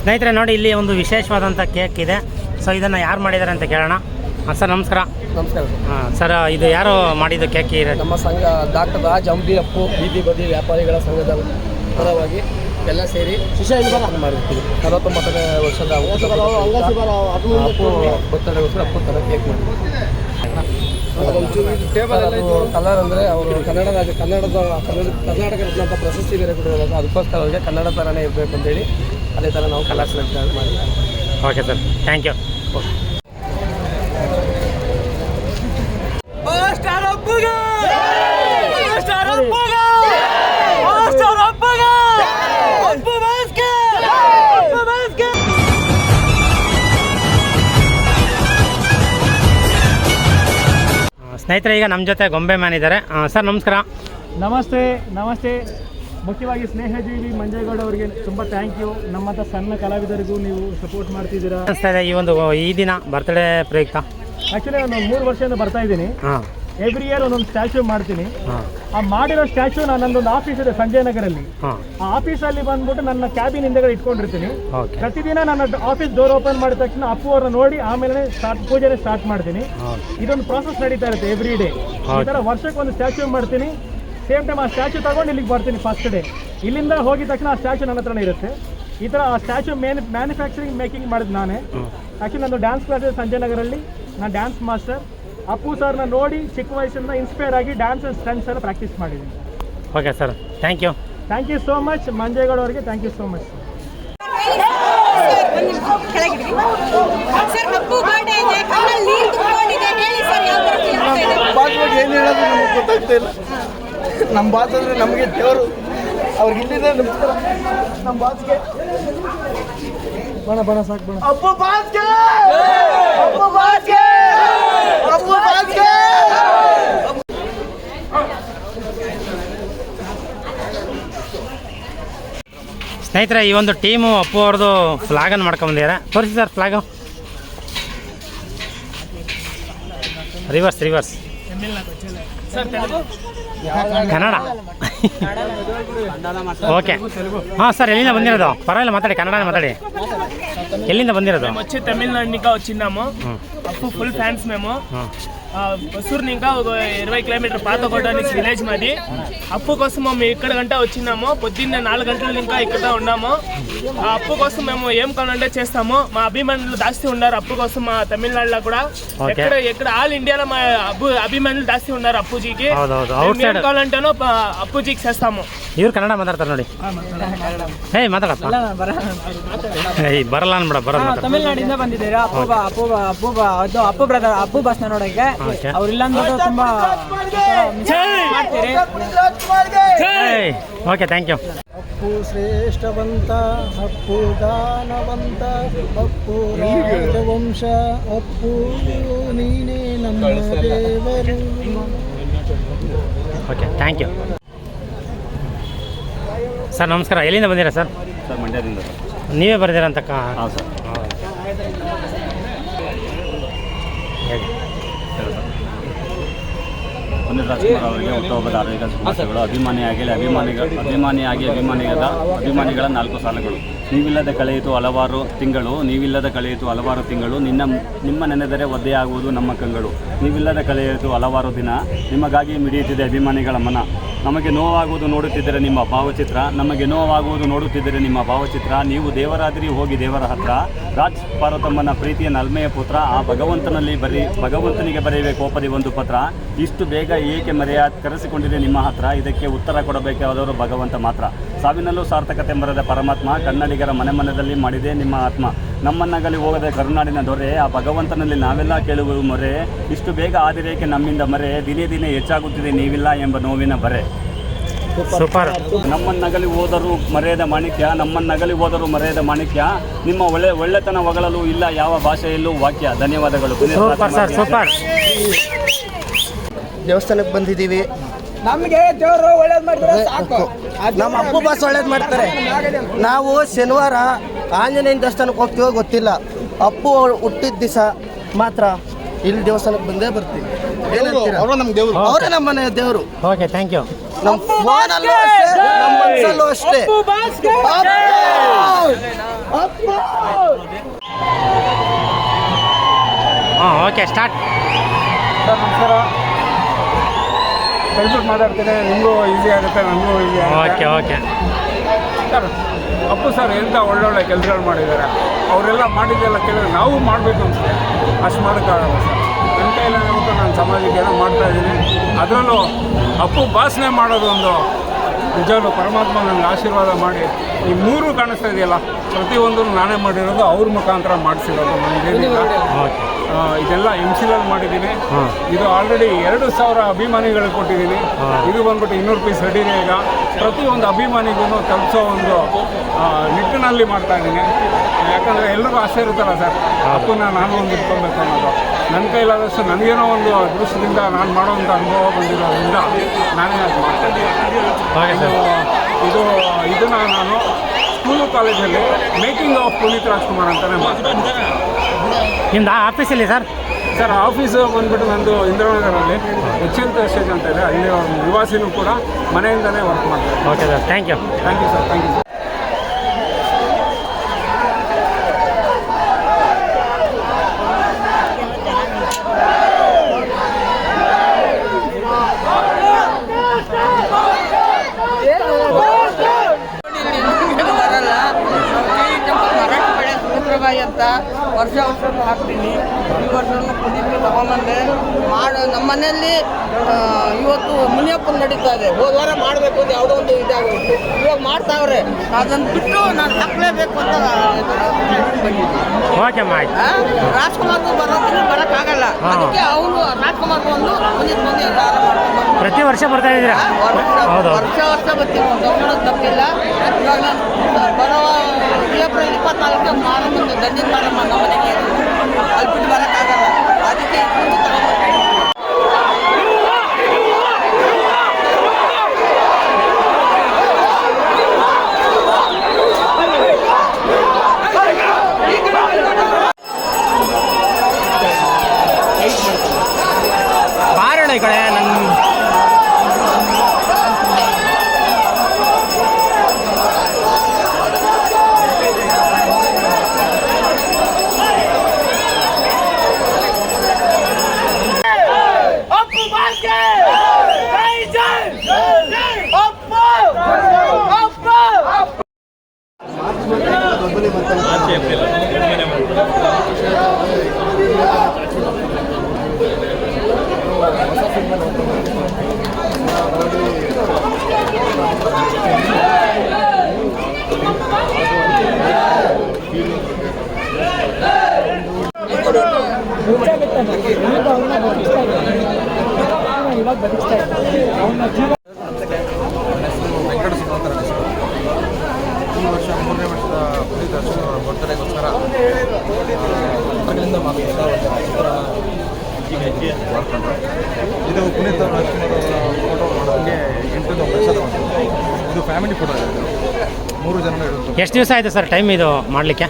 ಸ್ನೇಹಿತರೆ ನೋಡಿ ಇಲ್ಲಿ ಒಂದು ವಿಶೇಷವಾದಂಥ ಕೇಕ್ ಇದೆ. ಸೊ ಇದನ್ನು ಯಾರು ಮಾಡಿದ್ದಾರೆ ಅಂತ ಕೇಳೋಣ. ಹಾಂ ಸರ್ ನಮಸ್ಕಾರ. ನಮಸ್ಕಾರ ಹಾಂ ಸರ್ ಇದು ಯಾರು ಮಾಡಿದ್ದು ಕೇಕ್ ಇದೆ ನಮ್ಮ ಸಂಘ ಡಾಕ್ಟರ್ ರಾಜ್ ಅಂಬಿ ಅಪ್ಪು ಬೀದಿ ಬದಿ ವ್ಯಾಪಾರಿಗಳ ಸಂಘದ ಪರವಾಗಿ ಎಲ್ಲ ಸೇರಿ ಮಾಡಿರ್ತೀವಿ. ಅರವತ್ತೊಂಬತ್ತನೇ ವರ್ಷದ ಬರ್ತಡೇಗೋಸ್ಕರ ಅಪ್ಪು ಥರ ಕೇಕ್ ಕಲರ್ ಅಂದರೆ ಅವರು ಕನ್ನಡ ರಾಜ್ಯ ಕನ್ನಡದ ಕನ್ನಡ ಕರ್ನಾಟಕ ರತ್ನ ಪ್ರಶಸ್ತಿ ಬೇರೆ ಕೊಟ್ಟಿರೋದು. ಅದಕ್ಕೋಸ್ಕರ ಅವರಿಗೆ ಕನ್ನಡ ಥರನೇ ಇರಬೇಕು ಅಂತೇಳಿ ಅದೇ ಥರ ನಾವು ಕಲರ್ಸ್ ಮಾಡಿ ಓಕೆ ಸರ್ ಥ್ಯಾಂಕ್ ಯು ಸ್ನೇಹಿತರೆ ಈಗ ನಮ್ಮ ಜೊತೆ ಗೊಂಬೆ ಮ್ಯಾನ್ ಇದ್ದಾರೆ ಸರ್ ನಮಸ್ಕಾರ. ನಮಸ್ತೆ ನಮಸ್ತೆ. ಮುಖ್ಯವಾಗಿ ಸ್ನೇಹಜೀವಿ ಮಂಜೇಗೌಡ ಅವರಿಗೆ ತುಂಬಾ ಥ್ಯಾಂಕ್ ಯು ನಮ್ಮಂಥ ಸಣ್ಣ ಕಲಾವಿದರಿಗೂ ನೀವು ಸಪೋರ್ಟ್ ಮಾಡ್ತಿದ್ದೀರಾ? ಅನಿಸ್ತಾ ಇದೆ ಈ ಒಂದು ಈ ದಿನ ಬರ್ತ್ಡೇ ಪ್ರಯುಕ್ತ. ಆ್ಯಕ್ಚುಲಿ ನಾನು ಮೂರು ವರ್ಷದಿಂದ ಬರ್ತಾ ಇದ್ದೀನಿ. ಹಾಂ. ಎವ್ರಿ ಇಯರ್ ಒಂದೊಂದು ಸ್ಟ್ಯಾಚ್ಯೂ ಮಾಡ್ತೀನಿ. ಆ ಮಾಡಿರೋ ಸ್ಟ್ಯಾಚ್ಯೂ ನಾನು ನನ್ನೊಂದು ಆಫೀಸ್ ಇದೆ ಸಂಜಯ್ ನಗರಲ್ಲಿ. ಆ ಆಫೀಸಲ್ಲಿ ಬಂದ್ಬಿಟ್ಟು ನನ್ನ ಕ್ಯಾಬಿನ್ ಹಿಂದೆಗಡೆ ಇಟ್ಕೊಂಡಿರ್ತೀನಿ. ಪ್ರತಿದಿನ ನನ್ನ ಆಫೀಸ್ ಡೋರ್ ಓಪನ್ ಮಾಡಿದ ತಕ್ಷಣ ಅಪ್ಪು ಅವ್ರನ್ನ ನೋಡಿ ಆಮೇಲೆ ಸ್ಟಾರ್ಟ್ ಪೂಜೆ ಸ್ಟಾರ್ಟ್ ಮಾಡ್ತೀನಿ. ಇದೊಂದು ಪ್ರಾಸೆಸ್ ನಡೀತಾ ಇರುತ್ತೆ ಎವ್ರಿ ಡೇ ಈ ತರ ವರ್ಷಕ್ಕೆ ಒಂದು ಸ್ಟ್ಯಾಚ್ಯೂ ಮಾಡ್ತೀನಿ. ಸೇಮ್ ಟೈಮ್ ಆ ಸ್ಟ್ಯಾಚು ತಗೊಂಡು ಇಲ್ಲಿಗೆ ಬರ್ತೀನಿ ಫಸ್ಟ್ ಡೇ ಇಲ್ಲಿಂದ ಹೋಗಿದ ತಕ್ಷಣ ಆ ಸ್ಟ್ಯಾಚು ನನ್ನ ಹತ್ರನೇ ಇರುತ್ತೆ. ಈ ಥರ ಆ ಸ್ಟ್ಯಾಚು ಮೇನ್ ಮ್ಯಾನುಫ್ಯಾಕ್ಚರಿಂಗ್ ಮೇಕಿಂಗ್ ಮಾಡಿದ್ದು ನಾನೇ. ಆ್ಯಕ್ಚುಲಿ ನಂದು ಡ್ಯಾನ್ಸ್ ಕ್ಲಾಸ್ ಇದೆ ಸಂಜಯ್ ನಗರಲ್ಲಿ. ನಾನು ಡ್ಯಾನ್ಸ್ ಮಾಸ್ಟರ್ ಅಪ್ಪು ಸರ್ನ ನೋಡಿ ಚಿಕ್ಕ ವಯಸ್ಸಿಂದ ಇನ್ಸ್ಪೈರ್ ಆಗಿ ಡ್ಯಾನ್ಸ್ ಆ್ಯಂಡ್ ಸ್ಟೆನ್ಸ್ ಎಲ್ಲ ಪ್ರಾಕ್ಟೀಸ್ ಮಾಡಿದ್ದೀನಿ. Okay sir thank you thank you so much Manjegowda ಅವರಿಗೆ ಥ್ಯಾಂಕ್ ಯು ಸೋ ಮಚ್ ಕೆಳಗಿಡಿ. ಸರ್ ಏನು ಹೇಳೋದು ನಮಗೆ ಗೊತ್ತಾಗ್ತಾ ಇಲ್ಲ. ನಮ್ಮ ಬಾಸ್ ಅಂದರೆ ನಮಗೆ ದೇವರು. ಅವ್ರಿಗೆ ಇಲ್ಲಿದೆ ನಮಸ್ಕಾರ ನಮ್ಮ ಬಾಸ್ಗೆ. ಬಣ ಬಣ ಸಾಕು ಬಣ. ಅಪ್ಪು ಬಾಸ್ಗೆ! ಅಪ್ಪು ಬಾಸ್ಗೆ! ಅಪ್ಪು ಬಾಸ್ಗೆ! ಸ್ನೇಹಿತರೆ ಈ ಒಂದು ಟೀಮು ಅಪ್ಪು ಅವ್ರದ್ದು ಫ್ಲಾಗನ್ನು ಮಾಡ್ಕೊಂಬಂದಿದ್ದಾರೆ ತೋರಿಸಿ sir flag reverse reverse Kannada. Okay. ಹಾಂ ಸರ್ ಎಲ್ಲಿಂದ ಬಂದಿರೋದು? ಪರವಾಗಿಲ್ಲ ಮಾತಾಡಿ ಕನ್ನಡ ಮಾತಾಡಿ. ಎಲ್ಲಿಂದ ಬಂದಿರೋದು? ತಮಿಳ್ನಾಡಿನ ಚಿನ್ನಮ್ಮ. ఇంకా ಫುಲ್ అప్పుడు ఫుల్ ఆ, బస్సూరు ఇంకా ఒక ఇరవై కిలోమీటర్ పాతకోట నుంచి విలేజ్ మాది అప్పు కోసం మేము ఇక్కడ గంట వచ్చినాము పొద్దున్నే నాలుగు గంటల ఇంకా ఇక్కడ ఉన్నాము ఆ అప్పు కోసం మేము ఏం కావాలంటే చేస్తాము మా అభిమానులు దాస్తి ఉన్నారు అప్పు కోసం మా తమిళనాడులో కూడా Okay. ఎక్కడ ఎక్కడ ఆల్ ఇండియాలో మా అబ్బు అభిమానులు దాస్తి ఉన్నారు అప్పుజీకి ಹೌದೌದು మేము ಔಟ್ ఏం ಸೈಡ್ కావాలంటేనో ప- అప్పుజీకి చేస్తాము ಇವ್ರು ಕನ್ನಡ ಮಾತಾಡ್ತಾರೆ ನೋಡಿ ಏಯ್ ಮಾತಾಡಪ್ಪ ಏಯ್ ಬರಲ್ಲ ಅನ್ಬಿಡ ಬರೋದು ಮಾತಾಡ ತಮಿಳ್ನಾಡಿಂದ ಬಂದಿದ್ದೀರಾ ಅಪ್ಪು ಬಾ ಅಪ್ಪು ಬಾ ಅಪ್ಪು ಬಾ ಅದು ಅಪ್ಪು ಬ್ರದರ್ ಅಪ್ಪು ಬಸ್ನ ನೋಡಕ್ಕೆ ಓಕೆ ಅವ್ರಿಲ್ಲ ಅಂದ್ಬಿಟ್ಟು ತುಂಬಾ ಮಾಡ್ತೀರಿ. ಓಕೆ ಥ್ಯಾಂಕ್ ಯು ಅಪ್ಪು ಶ್ರೇಷ್ಠವಂತ ಅಪ್ಪು ದಾನವಂತ ಅಪ್ಪು ರಾಜವಂಶ ಅಪ್ಪು ನೀನೇ ನಮ್ಮ ದೇವರು. ಓಕೆ ಥ್ಯಾಂಕ್ ಯು ಸರ್ ನಮಸ್ಕಾರ. ಎಲ್ಲಿಂದ ಬಂದಿರಾ ಸರ್? ಸರ್ ಮಂಡ್ಯದಿಂದ. ನೀವೇ ಬರ್ದಿರಂತ ಕಾ ಹಾಂ ಸರ್. ಪುನೀತ್ ರಾಜ್ಕುಮಾರ್ ಅವರಿಗೆ ಹುಟ್ಟುಹಬ್ಬದ ಆರೋಗ್ಯ ಶುಭಾಶಯಗಳು. ಅಭಿಮಾನಿಯಾಗಿ ಅಭಿಮಾನಿಗಳ ಅಭಿಮಾನಿಯಾಗಿ ಅಭಿಮಾನಿಗಳ ಅಭಿಮಾನಿಗಳ ನಾಲ್ಕು ಸಾಲುಗಳು. ನೀವಿಲ್ಲದ ಕಳೆಯಿತು ಹಲವಾರು ತಿಂಗಳು, ನೀವಿಲ್ಲದ ಕಳೆಯಿತು ಹಲವಾರು ತಿಂಗಳು, ನಿನ್ನ, ನಿಮ್ಮ ನೆನೆದರೆ ಒದ್ದೆಯಾಗುವುದು ನಮ್ಮ ಕಂಗಳು. ನೀವಿಲ್ಲದ ಕಳೆಯಿತು ಹಲವಾರು ದಿನ, ನಿಮಗಾಗಿ ಮಿಡಿಯುತ್ತಿದೆ ಅಭಿಮಾನಿಗಳ ಮನ. ನಮಗೆ ನೋವಾಗುವುದು ನೋಡುತ್ತಿದ್ದರೆ ನಿಮ್ಮ ಭಾವಚಿತ್ರ, ನಮಗೆ ನೋವಾಗುವುದು ನೋಡುತ್ತಿದ್ದರೆ ನಿಮ್ಮ ಭಾವಚಿತ್ರ. ನೀವು ದೇವರಾದ್ರಿ ಹೋಗಿ ದೇವರ ಹತ್ರ, ರಾಜ್ ಪಾರ್ವತಮ್ಮನ ಪ್ರೀತಿಯ ನಲ್ಮೆಯ ಪುತ್ರ, ಆ ಭಗವಂತನಲ್ಲಿ ಬರೀ, ಭಗವಂತನಿಗೆ ಬರೆಯಬೇಕು ಕೋಪದಿ ಒಂದು ಪತ್ರ. ಇಷ್ಟು ಬೇಗ ಏಕೆ ಮರೆಯ, ಕರೆಸಿಕೊಂಡಿದೆ ನಿಮ್ಮ ಹತ್ರ? ಇದಕ್ಕೆ ಉತ್ತರ ಕೊಡಬೇಕಾದವರು ಭಗವಂತ ಮಾತ್ರ. ಸಾವಿನಲ್ಲೂ ಸಾರ್ಥಕತೆ ಮರದ ಪರಮಾತ್ಮ ಕನ್ನಡಿಗರ ಮನೆ ಮನದಲ್ಲಿ ಮಾಡಿದೆ ನಿಮ್ಮ ಆತ್ಮ. ನಮ್ಮನ್ನಗಲಿ ಹೋಗದೆ ಕರುನಾಡಿನ ದೊರೆ ಆ ಭಗವಂತನಲ್ಲಿ ನಾವೆಲ್ಲ ಕೇಳುವುದು ಮೊರೆ ಇಷ್ಟು ಬೇಗ ಆದಿರೇಕೆ ನಮ್ಮಿಂದ ಮರೆ ದಿನೇ ದಿನೇ ಹೆಚ್ಚಾಗುತ್ತಿದೆ ನೀವಿಲ್ಲ ಎಂಬ ನೋವಿನ ಬರೆ. ಸೂಪರ್. ನಮ್ಮನ್ನಗಲಿ ಹೋದರೂ ಮರೆಯದ ಮಾಣಿಕ್ಯ ನಮ್ಮನ್ನಗಲಿ ಹೋದರೂ ಮರೆಯದ ಮಾಣಿಕ್ಯ ನಿಮ್ಮ ಒಳ್ಳೆ ಒಳ್ಳೆತನ ಹೊಗಳಲು ಇಲ್ಲ ಯಾವ ಭಾಷೆಯಲ್ಲೂ ವಾಕ್ಯ. ಧನ್ಯವಾದಗಳು. Super sir super. ದೇವಸ್ಥಾನಕ್ಕೆ ಬಂದಿದ್ದೀವಿ. ನಮಗೆ ದೇವರು ಒಳ್ಳೇದು ಮಾಡಿದ್ರೆ ಸಾಕು. ನಮ್ಮ ಅಪ್ಪು ಬಾಸ್ ಒಳ್ಳೇದು ಮಾಡ್ತಾರೆ. ನಾವು ಶನಿವಾರ ಆಂಜನೇಯ ದೇವಸ್ಥಾನಕ್ಕೆ ಹೋಗ್ತೀವೋ ಗೊತ್ತಿಲ್ಲ. ಅಪ್ಪು ಹುಟ್ಟಿದ ದಿವಸ ಮಾತ್ರ ಇಲ್ಲಿ ದೇವಸ್ಥಾನಕ್ಕೆ ಬಂದೇ ಬರ್ತೀವಿ. ಏನಂತೀರಾ? ಅವರೇ ನಮ್ಮ ಮನೆ ದೇವರು. ಓಕೆ ಥ್ಯಾಂಕ್ ಯು ನಮ್ಮ ಫೋನಲ್ಲೂ ಅಷ್ಟೇ ನಮ್ಮ ಮನಸ್ಸಲ್ಲೂ ಅಷ್ಟೇ. ಹಾಂ ಓಕೆ ಸ್ಟಾರ್ಟ್ ಸರ್ ನಮಸ್ಕಾರ. ಕಲ್ಬಿಟ್ಟು ಮಾತಾಡ್ತೀನಿ ನಿಮಗೂ ಈಸಿ ಆಗುತ್ತೆ ನನಗೂ easy okay okay sir Appu sir ಎಂಥ ಒಳ್ಳೊಳ್ಳೆ ಕೆಲಸಗಳು ಮಾಡಿದ್ದಾರೆ ಅವರೆಲ್ಲ ಮಾಡಿದ್ದೆಲ್ಲ ಕೇಳಿದ್ರೆ ನಾವು ಮಾಡಬೇಕು ಅನಿಸುತ್ತೆ. ಅಷ್ಟು ಮಾಡೋಕ್ಕಾಗಲ್ಲ ಸರ್ ನನ್ನ ಇಲ್ಲ ಹೇಳ್ಬಿಟ್ಟು ನಾನು ಸಮಾಜಕ್ಕೆ ಏನೋ ಮಾಡ್ತಾ ಇದ್ದೀನಿ. ಅದರಲ್ಲೂ ಅಪ್ಪು ಭಾಷಣೆ ಮಾಡೋದು ಒಂದು ನಿಜವಾಗ್ಲೂ ಪರಮಾತ್ಮ ನನಗೆ ಆಶೀರ್ವಾದ ಮಾಡಿ ಈ ಮೂರು ಕಾಣಿಸ್ತಾ ಇದೆಯಲ್ಲ ಪ್ರತಿಯೊಂದನ್ನು ನಾನೇ ಮಾಡಿರೋದು ಅವ್ರ ಮುಖಾಂತರ ಮಾಡಿಸಿರೋದು ನನಗೆ. ಇದೆಲ್ಲ ಎಂ ಸಿಲಲ್ಲಿ ಮಾಡಿದ್ದೀನಿ ಇದು ಆಲ್ರೆಡಿ ಎರಡು ಸಾವಿರ ಅಭಿಮಾನಿಗಳಿಗೆ ಕೊಟ್ಟಿದ್ದೀನಿ. ಇದು ಬಂದ್ಬಿಟ್ಟು ಇನ್ನೂರು ಪೀಸ್ ರೆಡಿ ಇದೆ ಈಗ ಪ್ರತಿಯೊಂದು ಅಭಿಮಾನಿಗೂ ತಲುಪಿಸೋ ಒಂದು ನಿಟ್ಟಿನಲ್ಲಿ ಮಾಡ್ತಾ ಇದ್ದೀನಿ. ಯಾಕಂದರೆ ಎಲ್ಲರೂ ಆಸೆ ಇರುತ್ತಲ್ಲ ಸರ್. ಅಪ್ಪನ ನಾನು ಒಂದು ಇಟ್ಕೊಬೇಕು ಅನ್ನೋದು. ನನ್ನ ಕೈಲಾದಷ್ಟು ನನಗೇನೋ ಒಂದು ಅದೃಷ್ಟದಿಂದ ನಾನು ಮಾಡೋವಂಥ ಅನುಭವ ಬಂದಿರೋದ್ರಿಂದ ನಾನೇ ಅದು ಇದು ಇದನ್ನ ನಾನು ಸ್ಕೂಲು ಕಾಲೇಜಲ್ಲಿ ಮೇಕಿಂಗ್ ಆಫ್ ಪುನೀತ್ ರಾಜ್ಕುಮಾರ್ ಅಂತಲೇ ಮಾಡ್ತೀನಿ. ನಿಮ್ದು ಆಫೀಸಲ್ಲಿ ಸರ್? ಸರ್ ಆಫೀಸು ಬಂದ್ಬಿಟ್ಟು ನಂದು ಇಂದ್ರನಗರಲ್ಲಿ ಉಚ್ಚಂತ ಸ್ಟೇಜ್ ಅಂತ ಇದೆ. ಅಲ್ಲಿ ನಿವಾಸಿನೂ ಕೂಡ ಮನೆಯಿಂದಲೇ ವರ್ಕ್ ಮಾಡ್ತಾರೆ. Okay sir thank you thank you sir thank you sir ಅಂತ. ವರ್ಷ ವರ್ಷ ಹಾಕ್ತೀನಿ. ಈ ವರ್ಷವೂ ಪುನೀತ್ಗೆ ತಗೊಂಬಂದೆ. ಮಾಡೋ ನಮ್ಮ ಮನೆಯಲ್ಲಿ ಇವತ್ತು ಮುನಿಯಪ್ಪನ ನಡೀತಾ ಇದೆ. ಹೋದ ವಾರ ಮಾಡಬೇಕು ಅಂತ ಯಾವುದೋ ಒಂದು ಇದಾಗೋಯ್ತು. ಇವಾಗ ಮಾಡ್ತಾವ್ರೆ. ಅದನ್ನು ಬಿಟ್ಟು ನಾನು ಹಾಕ್ಲೇಬೇಕು ಅಂತ ಓಕೆ ಆ? ರಾಜ್ಕುಮಾರ್ಗೂ ಬರೋದಕ್ಕೆ ಬರೋಕ್ಕಾಗಲ್ಲ. ಅದಕ್ಕೆ ಅವನು ರಾಜ್ಕುಮಾರ್ ಬಂದು ಮುಂದಿನ ಬಂದು ದಾರ ಪ್ರತಿ ವರ್ಷ ಬರ್ತಾ ಇದ್ದೀರಾ? ವರ್ಷ ವರ್ಷ ಬರ್ತೀವಿ ತಪ್ಪಿಲ್ಲ ಇವಾಗ ನಾನು ಬರೋ ಏಪ್ರಿಲ್ ಇಪ್ಪತ್ನಾಲ್ಕು ಮಾರಮ್ಮಂದು ದಂಡಿನ ಮಾರಮ್ಮ ನಮ್ಮ ಮನೆಗೆ ಅಲ್ಲಿ ಬಿಟ್ಟು ಬರೋಕ್ಕಾಗಲ್ಲ ಅದಕ್ಕೆ ಇಟ್ಕೊಂಡು ತಗೊಂಡ್ಬರ್ತೀನಿ. ಬಾರೋಣ ಈ ಕಡೆ ನನ್ನ ಇವಾಗ ಬದುಕ್ತಾ ಇದ್ದಾರೆ ಅವನ ಜೀವ ವೆಂಕಟ ಸುಮಂತರ ಹೆಸರು ಈ ವರ್ಷ ಮೂರನೇ ವರ್ಷದ ಪುನೀತ್ ರಾಜ್ಕುಮಾರ್ ಅವರ ಬರ್ತಡೇಗೋಸ್ಕರ ಮನೆಯಿಂದ ಮಾತಾಡ್ತಾ ಒಂದು ಚಿತ್ರಣ ಮಾಡಿಕೊಂಡ್ರು ಇದು ಪುನೀತ್ ರಾಜ್ಕುಮಾರ್ ಅವರ ಫೋಟೋ ಮಾಡೋದಕ್ಕೆ ಎಂಟರಿಂದ ಒಂಬತ್ತು ವರ್ಷದ ಒಂದು ಇದು ಫ್ಯಾಮಿಲಿ ಫೋಟೋ ಇದು ಮೂರು ಜನ ಇರೋದು ಎಷ್ಟು ದಿವಸ ಆಯಿತು ಸರ್ ಟೈಮ್ ಇದು ಮಾಡಲಿಕ್ಕೆ?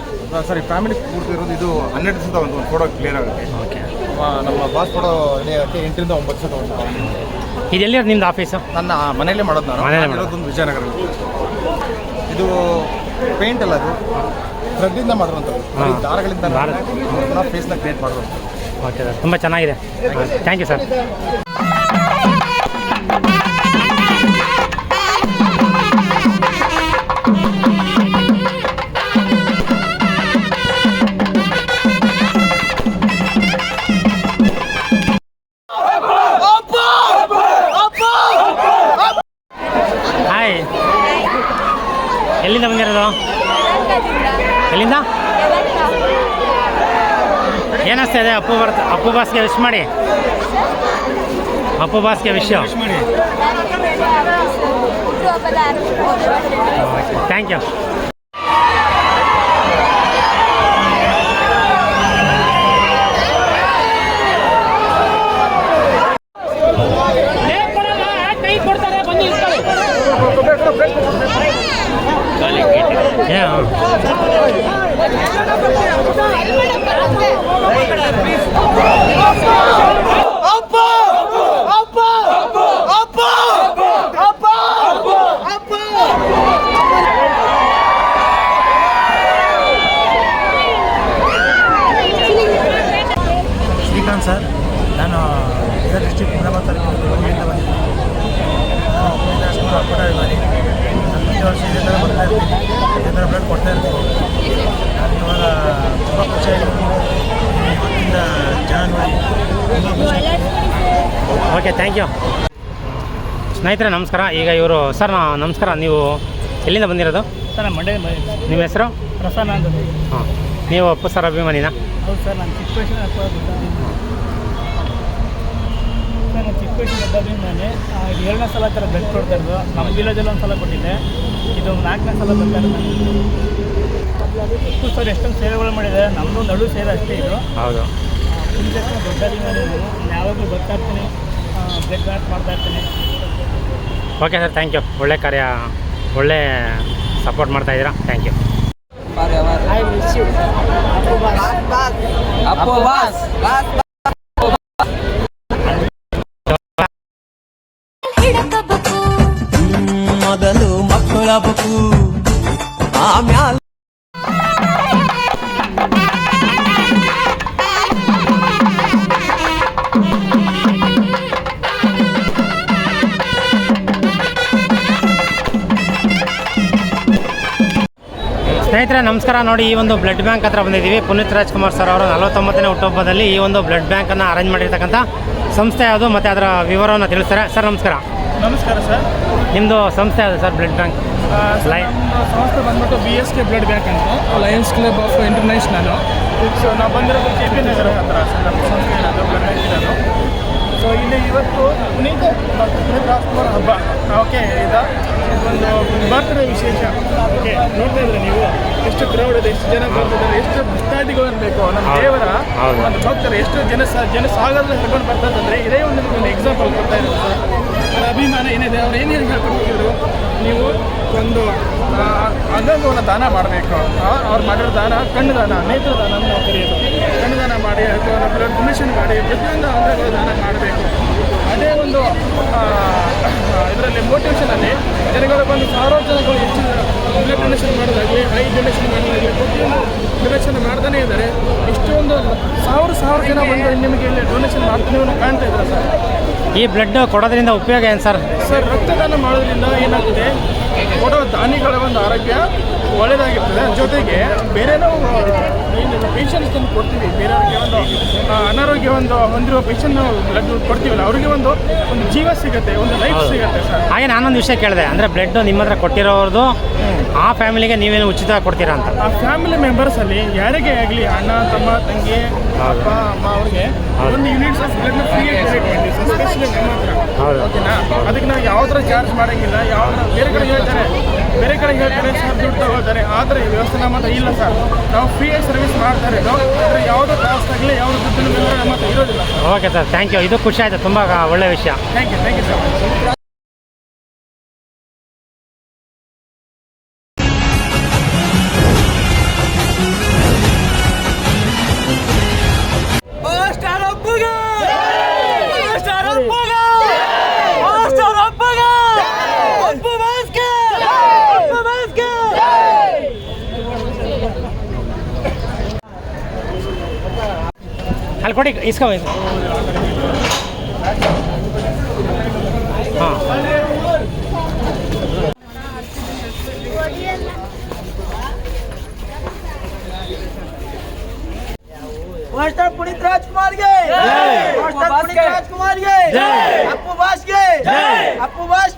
ಸರಿ ಫ್ಯಾಮಿಲಿ ಪೂರ್ತಿ ಇರೋದು ಇದು ಹನ್ನೆರಡು ದಿವಸದ ಒಂದು ಒಂದು ಫೋಟೋ ಕ್ಲಿಯರ್ ಆಗುತ್ತೆ. ಓಕೆ ನಮ್ಮ ಪಾಸ್ಪೋರ್ಟ್ ಫೋಟೋ ಎಂಟರಿಂದ ಒಂಬತ್ತು ವರ್ಷದ ಒಂದು ಇದು ಎಲ್ಲಿರೋದು ನಿಮ್ದು ಆಫೀಸು ನನ್ನ ಮನೆಯಲ್ಲೇ ಮಾಡೋದು ನಾನು. ಮನೆಯಲ್ಲೇ ಮಾಡೋದು. ಇರೋದೊಂದು ವಿಜಯನಗರ ಇದು ಪೇಂಟ್ ಅಲ್ಲ ಅದು. ಥ್ರೆಡ್ಡಿಂದ ಮಾಡಿರುವಂಥದ್ದು. ದಾರಗಳಿಂದ ಫೇಸ್ನ ಕ್ರಿಯೇಟ್ ಮಾಡೋದು ಓಕೆ ಸರ್ ತುಂಬ ಚೆನ್ನಾಗಿದೆ. ಥ್ಯಾಂಕ್ ಯು ಸರ್ ಹಾಯ್ ಎಲ್ಲಿಂದ ಬಂದಿರೋದು? ಎಲ್ಲಿಂದ? ಏನಿಸ್ತಾ ಇದೆ ಅಪ್ಪು ಬರ್ತ ಅಪ್ಪು ಬಾಸ್ಗೆ ವಿಶ್ ಮಾಡಿ? ಅಪ್ಪು ಬಾಸ್ಗೆ ವಿಶ್ ಥ್ಯಾಂಕ್ ಯು ಅಪ್ಪ Please. ಸ್ನೇಹಿತರೆ ನಮಸ್ಕಾರ. ಈಗ ಇವರು ಸರ್ ನಮಸ್ಕಾರ. ನೀವು ಎಲ್ಲಿಂದ ಬಂದಿರೋದು? ಸರ್ ನಾನು ಮಂಡ್ಯ ನಿಮ್ಮ ಹೆಸರು? ಪ್ರಸನ್ನ ಅಂತ ಹಾಂ. ನೀವು ಅಪ್ಪು ಸರ್ ಅಭಿಮಾನಿನ? ಹೌದು ಸರ್ ನಾನು ಚಿಕ್ಕ ವಯಸ್ಸಿನ ಅಪ್ಪ ಸರ್ ನಾನು ಚಿಕ್ಕ ವಯಸ್ಸಿನ ಅಭಿಮಾನಿ ಇದು ಎರಡನೇ ಸಲ ಥರ ಬ್ಲಡ್ ಕೊಡ್ತಾ ಇರೋದು. ನಮ್ಮ ವಿಲೇಜಲ್ಲಿ ಒಂದು ಸಲ ಕೊಟ್ಟಿದ್ದೆ. ಇದು ನಾಲ್ಕನೇ ಸಲ ಬರ್ತಾ ಇರೋದು ನಾನು ಸರ್ ಎಷ್ಟೊಂದು ಸೇವೆಗಳು ಮಾಡಿದೆ ನಮ್ಮದು ನಡು ಸೇವೆ ಅಷ್ಟೇ ಇದು. ಹೌದು. ತುಂಬ ದೊಡ್ಡ ಅಭಿಮಾನಿ ನಾನು ಯಾವಾಗಲೂ ಬರ್ತಾ ಇರ್ತೀನಿ. ಬ್ಲಡ್ ಡೊನೇಟ್ ಮಾಡ್ತಾ ಇರ್ತೀನಿ. ಓಕೆ ಸರ್ ಥ್ಯಾಂಕ್ ಯು ಒಳ್ಳೆ ಕಾರ್ಯ ಒಳ್ಳೆ ಸಪೋರ್ಟ್ ಮಾಡ್ತಾ ಇದ್ದೀರಾ? ಥ್ಯಾಂಕ್ ಯು ಸ್ನೇಹಿತರೆ ನಮಸ್ಕಾರ. ನೋಡಿ ಈ ಒಂದು ಬ್ಲಡ್ ಬ್ಯಾಂಕ್ ಹತ್ರ ಬಂದಿದ್ದೀವಿ. ಪುನೀತ್ ರಾಜ್ಕುಮಾರ್ ಸರ್ ಅವರ ನಲವತ್ತೊಂಬತ್ತನೇ ಹುಟ್ಟುಹಬ್ಬದಲ್ಲಿ ಈ ಒಂದು ಬ್ಲಡ್ ಬ್ಯಾಂಕನ್ನು ಅರೇಂಜ್ ಮಾಡಿರ್ತಕ್ಕಂಥ ಸಂಸ್ಥೆ ಯಾವುದು ಮತ್ತು ಅದರ ವಿವರವನ್ನು ತಿಳಿಸ್ತಾರೆ. ಸರ್ ನಮಸ್ಕಾರ. ನಮಸ್ಕಾರ ಸರ್. ನಿಮ್ಮದು ಸಂಸ್ಥೆ ಯಾವುದು ಸರ್ ಬ್ಲಡ್ ಬ್ಯಾಂಕ್? ಲೈ ಸಂಸ್ಥೆ ಬಂದ್ಬಿಟ್ಟು B S K blood bank ಅಂತ. Lions club of international so ನಾವು ಬಂದಿರೋದು ಕೆ ಪಿ ನಗರ ಹತ್ರ ಸರ್ ನಮ್ಮ ಸಂಸ್ಥೆ ಬ್ಲಡ್ ಬ್ಯಾಂಕ್ ಇರೋದು. ಸೊ ಇಲ್ಲಿ ಇವತ್ತು ಪುನೀತ್ ರಾಜ್ಕುಮಾರ್ ಹಬ್ಬ. ಓಕೆ ಇದ ಒಂದು ಬರ್ತ್ಡೇ ವಿಶೇಷ. ಓಕೆ ನೋಡ್ತಾ ಇದ್ರೆ ನೀವು ಎಷ್ಟು ಕ್ರೌಡ್ ಇದೆ ಎಷ್ಟು ಜನ ಬರ್ತಿದ್ದಾರೆ ಎಷ್ಟು ಭಕ್ತಾದಿಗಳು ಇರಬೇಕು ನಮ್ಮ ದೇವರ ಒಂದು ಭಕ್ತರು ಎಷ್ಟು ಜನ ಜನ ಸಾಗರದಲ್ಲಿ ಕರ್ಕೊಂಡು ಬರ್ತಾರೆ ಇದೇ ಒಂದು ಒಂದು ಎಕ್ಸಾಂಪಲ್ ಕೊಡ್ತಾ ಇರೋದು. ಸರ್ ಅವರ ಅಭಿಮಾನ ಏನಿದೆ? ಅವ್ರು ಏನೇನು ಹೇಳ್ಕೊಟ್ಟಿದ್ರು ನೀವು ಒಂದು ಅದೊಂದು ಅಂಗಂಗವನ್ನು ದಾನ ಮಾಡಬೇಕು. ಅವ್ರು ಮಾಡಿರೋ ದಾನ ಕಣ್ಣು ದಾನ ನೇತ್ರ ದಾನ ಅಂತ ನಾವು ಕರೆಯೋದು. ಮಾಡಿ ಅಥವಾ ಬ್ಲಡ್ ಡೊನೇಷನ್ ಮಾಡಿ ಪ್ರತಿಯೊಂದು ದಾನ ಮಾಡಬೇಕು. ಅದೇ ಒಂದು ಇದರಲ್ಲಿ ಮೋಟಿವೇಶನಲ್ಲಿ ಜನಗಳು ಬಂದು ಸಾವಿರಾರು ಜನಗಳು ಹೆಚ್ಚಿನ ಬ್ಲಡ್ ಡೊನೇಷನ್ ಮಾಡೋದಾಗಲಿ ಐ ಡೊನೇಷನ್ ಮಾಡೋದಾಗಲಿ ಪ್ರತಿಯೊಂದು ಡೊನೇಷನ್ ಮಾಡ್ತಾನೆ ಇದ್ದಾರೆ. ಇಷ್ಟೊಂದು ಸಾವಿರ ಸಾವಿರ ಜನ ಬಂದು ನಿಮಗೆ ಇಲ್ಲಿ ಡೊನೇಷನ್ ಮಾಡ್ತಾನೆ ಕಾಣ್ತಾ ಇದ್ದಾರೆ ಸರ್. ಈ ಬ್ಲಡ್ ಕೊಡೋದ್ರಿಂದ ಉಪಯೋಗ ಏನು ಸರ್? ಸರ್ ರಕ್ತದಾನ ಮಾಡೋದ್ರಿಂದ ಏನಾಗುತ್ತೆ? ಕೊಡೋ ದಾನಿಗಳ ಒಂದು ಆರೋಗ್ಯ ಒಳ್ಳೆಯದಾಗಿರ್ತದೆ ಜೊತೆಗೆ ಬೇರೆ ನಾವು ಪೇಷಂಟ್ಸ್ ತಂದು ಕೊಡ್ತೀವಿ. ಬೇರೆಯವ್ರಿಗೆ ಒಂದು ಅನಾರೋಗ್ಯ ಒಂದು ಹೊಂದಿರುವ ಪೇಷಂಟ್ ನಾವು ಬ್ಲಡ್ ಕೊಡ್ತೀವಲ್ಲ ಅವ್ರಿಗೆ ಒಂದು ಒಂದು ಜೀವ ಸಿಗುತ್ತೆ ಒಂದು ಲೈಫ್ ಸಿಗುತ್ತೆ ಸರ್. ಹಾಗೆ ನಾನೊಂದು ವಿಷಯ ಕೇಳಿದೆ. ಅಂದರೆ ಬ್ಲಡ್ ನಿಮ್ಮ ಹತ್ರ ಕೊಟ್ಟಿರೋರ್ದು ಆ ಫ್ಯಾಮಿಲಿಗೆ ನೀವೇನು ಉಚಿತ ಕೊಡ್ತೀರಾ ಅಂತ? ಆ ಫ್ಯಾಮಿಲಿ ಮೆಂಬರ್ಸಲ್ಲಿ ಯಾರಿಗೆ ಆಗಲಿ ಅಣ್ಣ ತಮ್ಮ ತಂಗಿ ಅಪ್ಪ ಅಮ್ಮ ಅವ್ರಿಗೆ ಒಂದು ಯೂನಿಟ್ಸ್ ಆಫ್ ಬ್ಲಡ್ನ ಫ್ರೀಯಾಗಿ ಡೊನೇಟ್ ಮಾಡಿ ಸರ್ ಸ್ಪೆಷಲಿ ನಮ್ಮ ಹತ್ರ. ಓಕೆನಾ? ಅದಕ್ಕೆ ನಾವು ಯಾವ ಥರ ಚಾರ್ಜ್ ಮಾಡೋಂಗಿಲ್ಲ ಯಾವ ಥರ ಬೇರೆ ಕಡೆ ಹೇಳ್ತಾರೆ. ಬೇರೆ ಕಡೆ ಹೇಳ್ತಾರೆ ಸರ್ ದುಡ್ಡು ತಗೋತಾರೆ ಆದರೆ ಈ ವ್ಯವಸ್ಥೆ ನಮ್ಮ ಹತ್ರ ಇಲ್ಲ ಸರ್. ನಾವು ಫ್ರೀಯಾಗಿ ಸರ್ವಿಸ್ ಮಾಡ್ತಾರೆ. ಆದರೆ ಯಾವುದೋ ಕಾಸ್ಟ್ ಆಗಲಿ ಯಾವುದೋ ದುಡ್ಡಿನ ಮೇಲೆ ನಮ್ಮ ಹತ್ರ ಇರೋದಿಲ್ಲ sir. Okay sir thank you ಇದು ಖುಷಿ ಆಯಿತು. ತುಂಬ ಒಳ್ಳೆ ವಿಷಯ. Thank you thank you sir हल्कोटी इसका वैसे। हाँ। मास्टर पुनीत राजकुमार गए मास्टर पुनीत राजकुमार गए अपू बास गए अपू बास